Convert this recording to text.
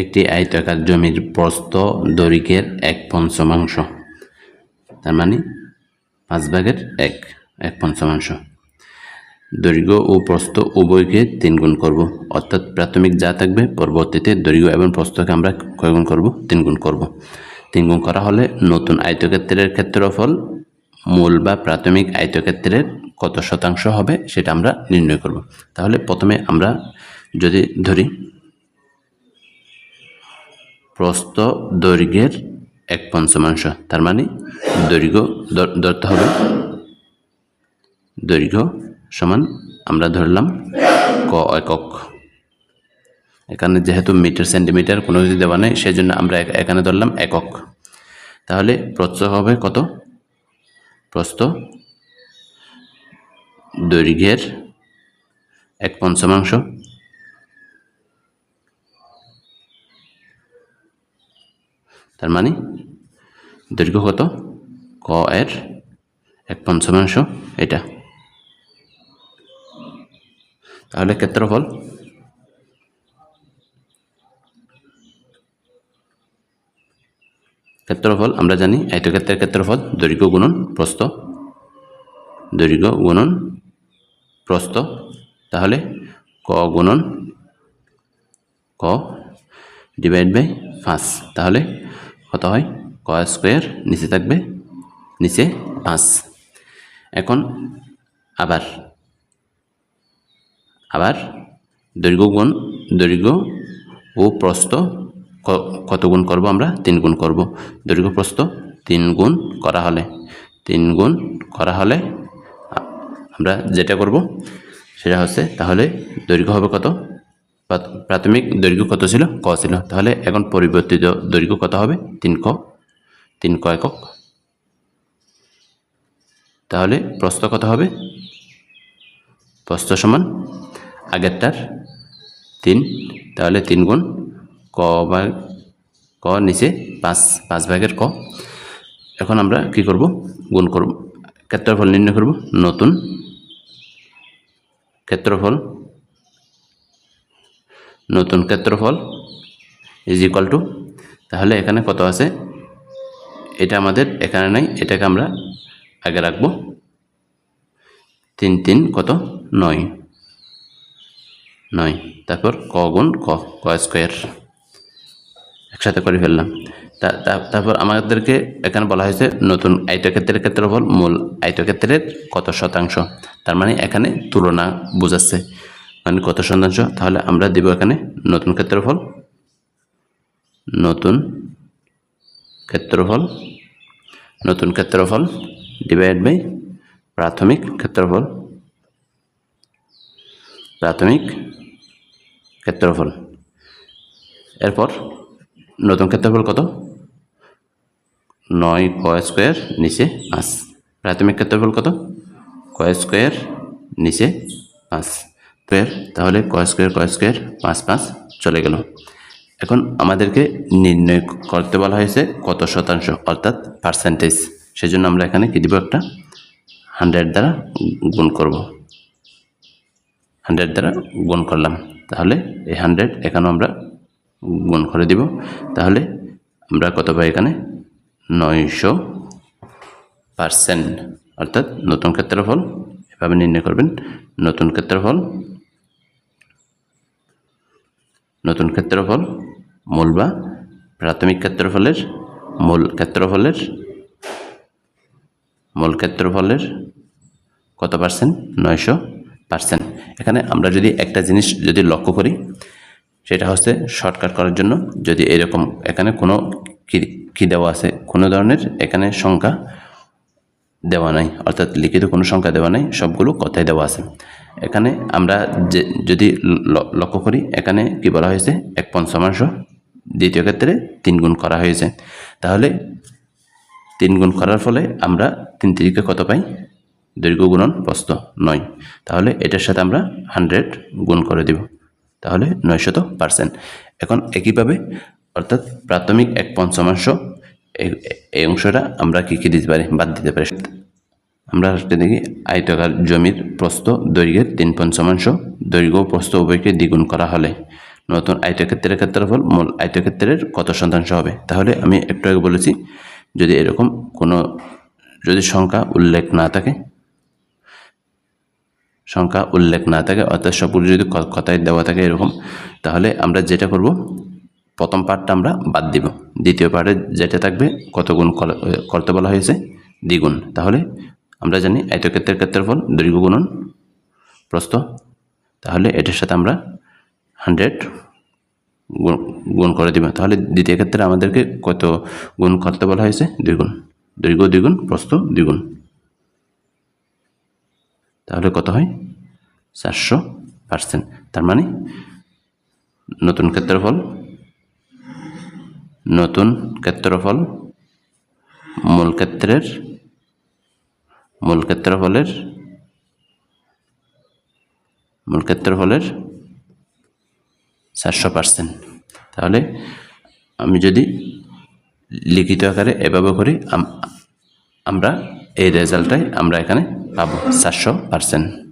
একটি আয়তাকার জমির প্রস্থ দৈর্ঘ্যের এক পঞ্চমাংশ। তার মানে পাঁচ ভাগের এক এক পঞ্চমাংশ। দৈর্ঘ্য ও প্রস্থ উভয়কে তিন গুণ করব। অর্থাৎ প্রাথমিক যা থাকবে, পরবর্তীতে দৈর্ঘ্য এবং প্রস্থকে আমরা কয় গুণ করব? তিন গুণ করব। তিন গুণ করা হলে নতুন আয়তক্ষেত্রের ক্ষেত্রফল মূল বা প্রাথমিক আয়তক্ষেত্রের কত শতাংশ হবে সেটা আমরা নির্ণয় করব। তাহলে প্রথমে আমরা যদি ধরি প্রস্থ দৈর্ঘ্যের এক পঞ্চমাংশ। তার মানে দৈর্ঘ্য ধর- ধরতে হবে। দৈর্ঘ্য সমান আমরা ধরলাম ক একক। এখানে যেহেতু মিটার, সেন্টিমিটার কোনো কিছু দেওয়া নেই সেই জন্য আমরা এখানে ধরলাম একক। তাহলে প্রস্থ হবে কত? প্রস্থ দৈর্ঘ্যের এক পঞ্চমাংশ। তার মানে দৈর্ঘ্য কত? ক এর এক পঞ্চমাংশ, এটা। তাহলে ক্ষেত্রফল? ক্ষেত্রফল, আমরা জানি আয়তক্ষেত্রের ক্ষেত্রফল, দৈর্ঘ্য গুণন প্রস্থ। দৈর্ঘ্য গুণন প্রস্থ। তাহলে ক গুণন ক ডিভাইড বাই পাঁচ। তাহলে কত হয়? ক স্কোয়ার, নিচে থাকবে, নিচে পাঁচ। এখন আবার আবার দৈর্ঘ্য গুণ, দৈর্ঘ্য ও প্রস্থ ক- কত গুণ করব আমরা? তিন গুণ করব। দৈর্ঘ্য, প্রস্থ, তিন গুণ করা হলে, তিন গুণ করা হলে আমরা যেটা করব, সেটা হচ্ছে তাহলে দৈর্ঘ্য হবে কত? প্রাথমিক দৈর্ঘ্য কত ছিল? ক ছিল। তাহলে এখন পরিবর্তিত দৈর্ঘ্য কত হবে? তিন ক তিন ক একক। তাহলে প্রস্থ কত হবে? প্রস্থ সমান আগেরটার তিন। তাহলে তিন গুণ ক ভাগ, ক নিচে পাঁচ পাঁচ ভাগের ক। এখন আমরা কি করব? গুণ করব। ক্ষেত্রফল নির্ণয় করব। নতুন ক্ষেত্রফল নতুন ক্ষেত্রফল ইজ ইকুয়াল টু তাহলে এখানে কত আছে? এটা আমাদের এখানে নাই, এটাকে আমরা আগে রাখব। তিন তিন, কত? নয়। নয়। তারপর ক গুণ ক ক স্কোয়ার। একসাথে করে ফেললাম। তারপর আমাদেরকে এখানে বলা হয়েছে নতুন আয়তক্ষেত্রের ক্ষেত্রফল, মূল আয়তক্ষেত্রের কত শতাংশ। তার মানে এখানে তুলনা বোঝাচ্ছে। মানে কত শতাংশ তাহলে আমরা দেব এখানে নতুন ক্ষেত্রফল। নতুন ক্ষেত্রফল। নতুন ক্ষেত্রফল ডিভাইড বাই প্রাথমিক ক্ষেত্রফল। প্রাথমিক ক্ষেত্রফল। এরপর নতুন ক্ষেত্রফল কত? নয় ক স্কোয়ার নিচে পাঁচ। প্রাথমিক ক্ষেত্রফল কত? ক স্কোয়ার নিচে পাঁচ। স্কোয়ার তাহলে ক স্কোয়ার ক স্কোয়ার, পাঁচ পাঁচ চলে গেল। এখন আমাদেরকে নির্ণয় করতে বলা হয়েছে কত শতাংশ, অর্থাৎ পার্সেন্টেজ সেজন্য আমরা এখানে কি দিব একটা? হান্ড্রেড দ্বারা গুণ করব। হান্ড্রেড দ্বারা গুণ করলাম। তাহলে এই হান্ড্রেড এখানেও আমরা গুণ করে দিব। তাহলে আমরা কত পাই এখানে? নয়শো পার্সেন্ট অর্থাৎ নতুন ক্ষেত্রফল, এভাবে নির্ণয় করবেন। নতুন ক্ষেত্রফল নতুন ক্ষেত্রফল, মূল বা প্রাথমিক ক্ষেত্রফলের, মূল ক্ষেত্রফলের মূল ক্ষেত্রফলের কত পার্সেন্ট নয়শো পার্সেন্ট এখানে আমরা যদি একটা জিনিস যদি লক্ষ্য করি, সেটা হচ্ছে শর্টকাট করার জন্য। যদি এরকম এখানে কোনো কি দেওয়া আছে? কোনো ধরনের এখানে সংখ্যা দেওয়া নাই। অর্থাৎ লিখিত কোনো সংখ্যা দেওয়া নাই। সবগুলো কথাই দেওয়া আছে। এখানে আমরা যে, যদি লক্ষ্য করি, এখানে কি বলা হয়েছে? এক পঞ্চমাংশ। দ্বিতীয় ক্ষেত্রে তিন গুণ করা হয়েছে। তাহলে তিন গুণ করার ফলে আমরা তিন তিরিকে কত পাই? দৈর্ঘ্য গুণন প্রস্থ নয়। তাহলে এটার সাথে আমরা হান্ড্রেড গুণ করে দেব। তাহলে নয়শত পার্সেন্ট। এখন একইভাবে, অর্থাৎ প্রাথমিক এক পঞ্চমাংশ এই অংশটা আমরা কী কী দিতে পারি? বাদ দিতে পারি। আমরা আজকে দেখি আয়তকার জমির প্রস্থ দৈর্ঘ্যের তিন পঞ্চমাংশ দৈর্ঘ্য প্রস্থ উভয়কে দ্বিগুণ করা হলে নতুন আয়তক্ষেত্রের ক্ষেত্রফল মূল আয়তক্ষেত্রের কত শতাংশ হবে? তাহলে আমি একটু আগে বলেছি, যদি এরকম কোনো, যদি সংখ্যা উল্লেখ না থাকে, সংখ্যা উল্লেখ না থাকে, অর্থাৎ সবগুলো যদি কথায় দেওয়া থাকে এরকম, তাহলে আমরা যেটা করব, প্রথম পার্টটা আমরা বাদ দিব। দ্বিতীয় পার্টে যেটা থাকবে, কত গুণ করতে বলা হয়েছে? দ্বিগুণ। তাহলে আমরা জানি আয়তক্ষেত্রের ক্ষেত্রফল দৈর্ঘ্য গুণন প্রস্থ। তাহলে এটার সাথে আমরা হান্ড্রেড গুণ করে দিব। তাহলে দ্বিতীয় ক্ষেত্রে আমাদেরকে কত গুণ করতে বলা হয়েছে? দুই গুণ দৈর্ঘ্য দ্বিগুণ, প্রস্থ দ্বিগুণ। তাহলে কত হয়? চারশো পার্সেন্ট। তার মানে নতুন ক্ষেত্রফল নতুন ক্ষেত্রফল মূল ক্ষেত্রের মূল ক্ষেত্রফলের মূল ক্ষেত্রফলের চারশো পার্সেন্ট তাহলে আমি যদি লিখিত আকারে এভাবে করি, আম- আমরা এই রেজাল্টটাই আমরা এখানে পাবো, চারশো পার্সেন্ট